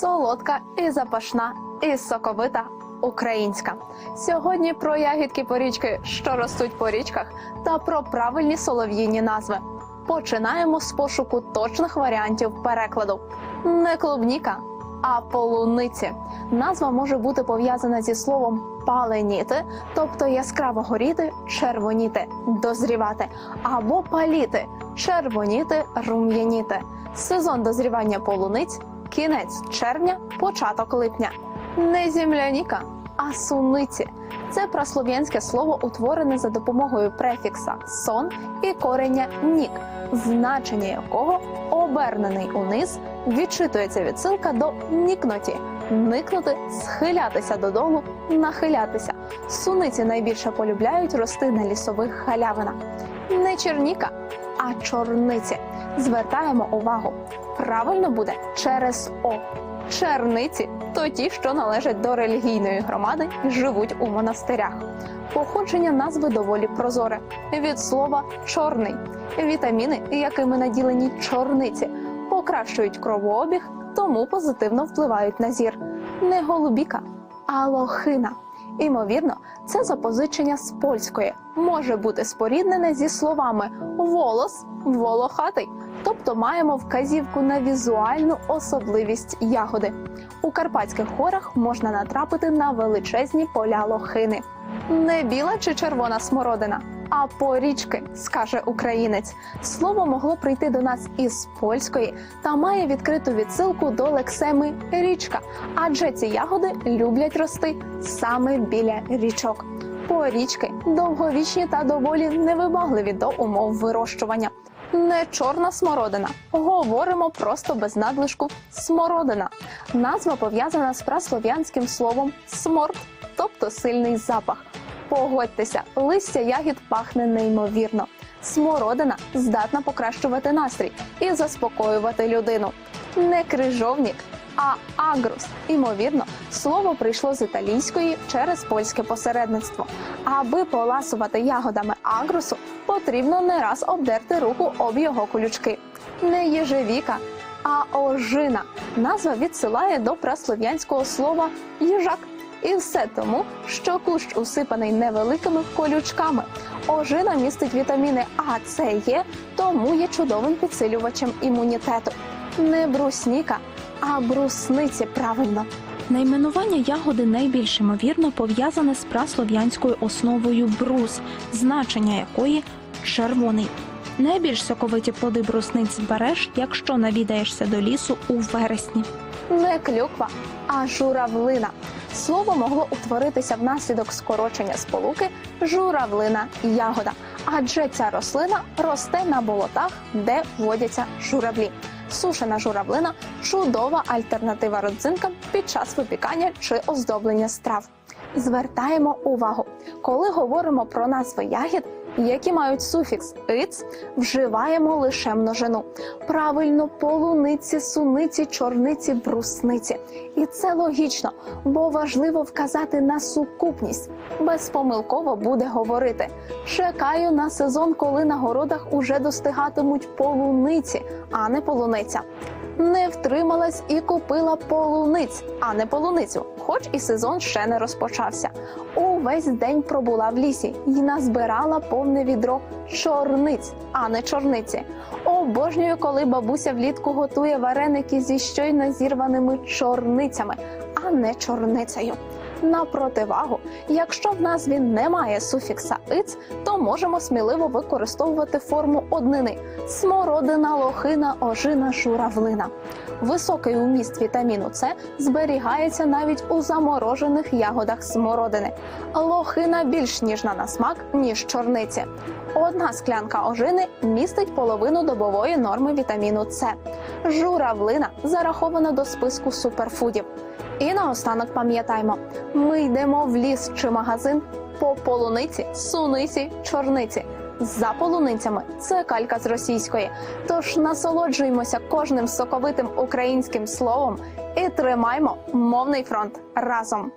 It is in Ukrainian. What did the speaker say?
Солодка і запашна, і соковита українська. Сьогодні про ягідки порічки, що ростуть по річках, та про правильні солов'їні назви. Починаємо з пошуку точних варіантів перекладу. Не клубніка, а полуниці. Назва може бути пов'язана зі словом паленіти, тобто яскраво горіти, червоніти, дозрівати, або паліти, червоніти, рум'яніти. Сезон дозрівання полуниць кінець червня, початок липня. Не земляніка, а суниці. Це праслов'янське слово утворене за допомогою префікса сон і кореня нік, значення якого обернений униз, відчитується відсилка до нікноті, никнути, схилятися додолу, нахилятися. Суниці найбільше полюбляють рости на лісових галявинах. Не черніка, а чорниці. Звертаємо увагу. Правильно буде через О. Черниці то ті, що належать до релігійної громади і живуть у монастирях. Походження назви доволі прозоре від слова чорний. Вітаміни, якими наділені чорниці, покращують кровообіг, тому позитивно впливають на зір. Не голубіка, а лохина. Імовірно, це запозичення з польської може бути споріднене зі словами волос, волохатий. Тобто маємо вказівку на візуальну особливість ягоди. У карпатських горах можна натрапити на величезні поля лохини. Не біла чи червона смородина, а порічки, скаже українець. Слово могло прийти до нас із польської та має відкриту відсилку до лексеми річка, адже ці ягоди люблять рости саме біля річок. Порічки довговічні та доволі невибагливі до умов вирощування. Не чорна смородина. Говоримо просто без надлишку смородина. Назва пов'язана з праслов'янським словом сморт, тобто сильний запах. Погодьтеся, листя ягід пахне неймовірно. Смородина здатна покращувати настрій і заспокоювати людину. Не крижовник, а агрус. Імовірно, слово прийшло з італійської через польське посередництво. Аби поласувати ягодами агрусу, потрібно не раз обдерти руку об його колючки. Не єжевіка, а ожина. Назва відсилає до праслов'янського слова їжак. І все тому, що кущ усипаний невеликими колючками. Ожина містить вітаміни А, С, Е, тому є чудовим підсилювачем імунітету. Не брусніка, а брусниці правильно. Найменування ягоди найбільш ймовірно пов'язане з праслов'янською основою брус, значення якої червоний. Найбільш соковиті плоди брусниць збереш, якщо навідаєшся до лісу у вересні. Не клюква, а журавлина. Слово могло утворитися внаслідок скорочення сполуки журавлина ягода, адже ця рослина росте на болотах, де водяться журавлі. Сушена журавлина чудова альтернатива родзинкам під час випікання чи оздоблення страв. Звертаємо увагу, коли говоримо про назви ягід, які мають суфікс «иц», вживаємо лише множину. Правильно, полуниці, суниці, чорниці, брусниці. І це логічно, бо важливо вказати на сукупність. Безпомилково буде говорити: чекаю на сезон, коли на городах уже достигатимуть полуниці, а не полуниця. Не втрималась і купила полуниць, а не полуницю, хоч і сезон ще не розпочався. Увесь день пробула в лісі і назбирала повне відро чорниць, а не чорниці. Обожнюю, коли бабуся влітку готує вареники зі щойно зірваними чорницями, а не чорницею. На противагу, якщо в назві немає суфікса иц, то можемо сміливо використовувати форму однини смородина, лохина, ожина, журавлина. Високий уміст вітаміну С зберігається навіть у заморожених ягодах смородини. Лохина більш ніжна на смак, ніж чорниці. Одна склянка ожини містить половину добової норми вітаміну С. Журавлина зарахована до списку суперфудів. І наостанок пам'ятаймо, ми йдемо в ліс чи магазин по полуниці, суниці, чорниці. За полуницями це калька з російської. Тож насолоджуємося кожним соковитим українським словом і тримаймо мовний фронт разом.